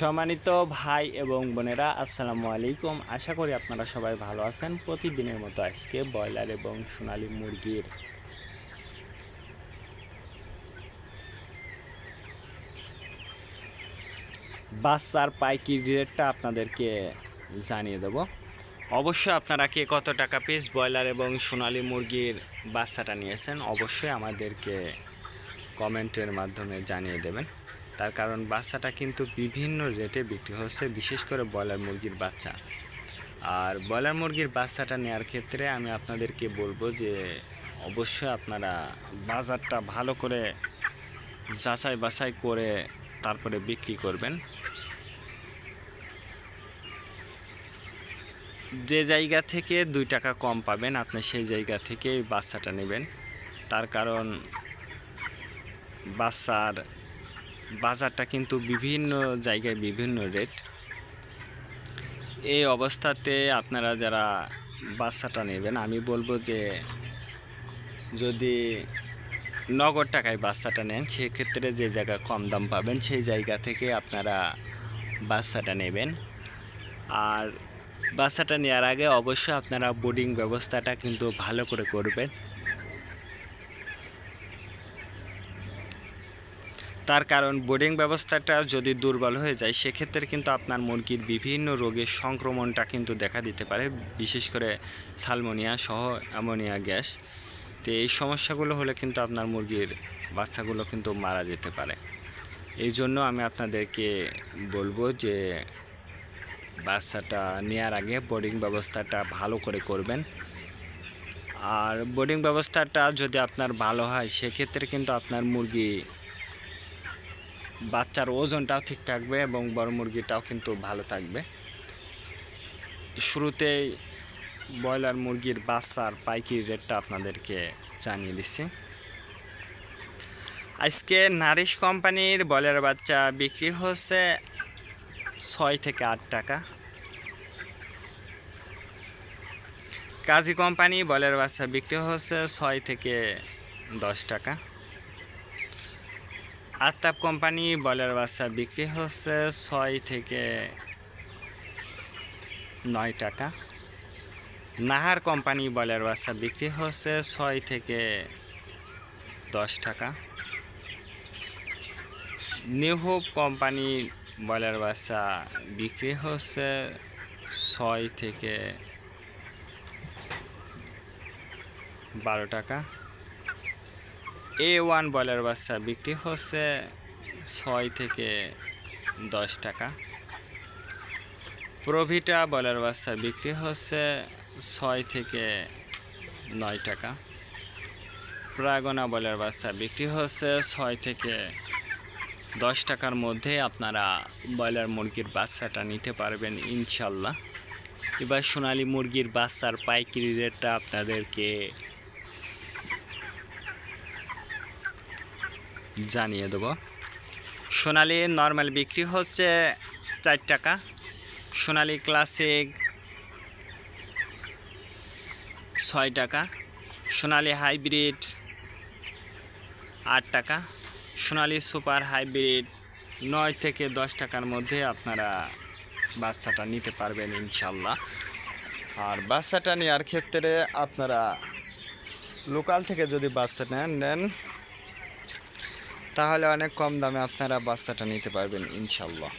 সম্মানিত ভাই এবং বোনেরা, আসসালামু আলাইকুম। আশা করি আপনারা সবাই ভালো আছেন। প্রতিদিনের মতো আজকে ব্রয়লার এবং সোনালী মুরগির বাচ্চার পাইকির রেটটা আপনাদেরকে জানিয়ে দেব। অবশ্যই আপনারা কে কত টাকা পিস ব্রয়লার এবং সোনালী মুরগির বাচ্চাটা নিয়েছেন, অবশ্যই আমাদেরকে কমেন্টের মাধ্যমে জানিয়ে দেবেন। তার কারণ বাচ্চাটা কিন্তু বিভিন্ন রেটে বিক্রি হচ্ছে, বিশেষ করে ব্রয়লার মুরগির বাচ্চা। আর ব্রয়লার মুরগির বাচ্চাটা নেওয়ার ক্ষেত্রে আমি আপনাদেরকে বলব যে, অবশ্যই আপনারা বাজারটা ভালো করে যাচাই বাছাই করে তারপরে বিক্রি করবেন। যে জায়গা থেকে দুই টাকা কম পাবেন, আপনি সেই জায়গা থেকে বাচ্চাটা নেবেন। তার কারণ বাচ্চার বাজারটা কিন্তু বিভিন্ন জায়গায় বিভিন্ন রেট এই অবস্থাতে আপনারা যারা বাচ্চাটা নেবেন, আমি বলব যে যদি নগদ টাকায় বাচ্চাটা নেন, সেক্ষেত্রে যে জায়গা কম দাম পাবেন, সেই জায়গা থেকে আপনারা বাচ্চাটা নেবেন। আর বাচ্চাটা নেওয়ার আগে অবশ্যই আপনারা বোর্ডিং ব্যবস্থাটা কিন্তু ভালো করে করবেন। তার কারণ বোর্ডিং ব্যবস্থাটা যদি দুর্বল হয়ে যায়, সেক্ষেত্রে কিন্তু আপনার মুরগির বিভিন্ন রোগের সংক্রমণটা কিন্তু দেখা দিতে পারে, বিশেষ করে সালমোনিয়া সহ অ্যামোনিয়া গ্যাস। তো এই সমস্যাগুলো হলে কিন্তু আপনার মুরগির বাচ্চাগুলো কিন্তু মারা যেতে পারে। এই জন্য আমি আপনাদেরকে বলব যে বাচ্চাটা নেওয়ার আগে বোর্ডিং ব্যবস্থাটা ভালো করে করবেন। আর বোর্ডিং ব্যবস্থাটা যদি আপনার ভালো হয়, সেক্ষেত্রে কিন্তু আপনার মুরগি বাচ্চার ওজনটাও ঠিক থাকবে এবং বড় মুরগিটাও কিন্তু ভালো থাকবে। শুরুতেই ব্রয়লার মুরগির বাচ্চার পাইকির রেটটা আপনাদেরকে জানিয়ে দিচ্ছি। আজকে নারিশ কোম্পানির ব্রয়লার বাচ্চা বিক্রি হচ্ছে ছয় থেকে আট টাকা। কাজী কোম্পানি ব্রয়লার বাচ্চা বিক্রি হচ্ছে ছয় থেকে দশ টাকা। আত্তাব কোম্পানি ব্রয়লার বাচ্চা বিক্রি হচ্ছে ছয় থেকে নয় টাকা। নাহার কোম্পানি ব্রয়লার বাচ্চা বিক্রি হচ্ছে ছয় থেকে দশ টাকা। নিউ কোম্পানি ব্রয়লার বাচ্চা বিক্রি হচ্ছে ছয় থেকে বারো টাকা। এ ওয়ান ব্রয়লার বাচ্চা বিক্রি হচ্ছে ছয় থেকে দশ টাকা। প্রভিটা ব্রয়লার বাচ্চা বিক্রি হচ্ছে ছয় থেকে নয় টাকা। প্রাগনা ব্রয়লার বাচ্চা বিক্রি হচ্ছে ছয় থেকে দশ টাকার মধ্যে আপনারা ব্রয়লার মুরগির বাচ্চাটা নিতে পারবেন ইনশাল্লাহ। এবার সোনালি মুরগির বাচ্চার পাইকারি রেটটা আপনাদেরকে জানিয়ে দেবো। সোনালি নর্মাল বিক্রি হচ্ছে চার টাকা। সোনালি ক্লাসিক ছয় টাকা। সোনালি হাইব্রিড আট টাকা। সোনালি সুপার হাইব্রিড নয় থেকে দশ টাকার মধ্যে আপনারা বাচ্চাটা নিতে পারবেন ইনশাল্লাহ। আর বাচ্চাটা নেওয়ার ক্ষেত্রে আপনারা লোকাল থেকে যদি বাচ্চাটা নেন তাহলে অনেক কম দামে আপনারা বাচ্চাটা নিতে পারবেন ইনশাল্লাহ।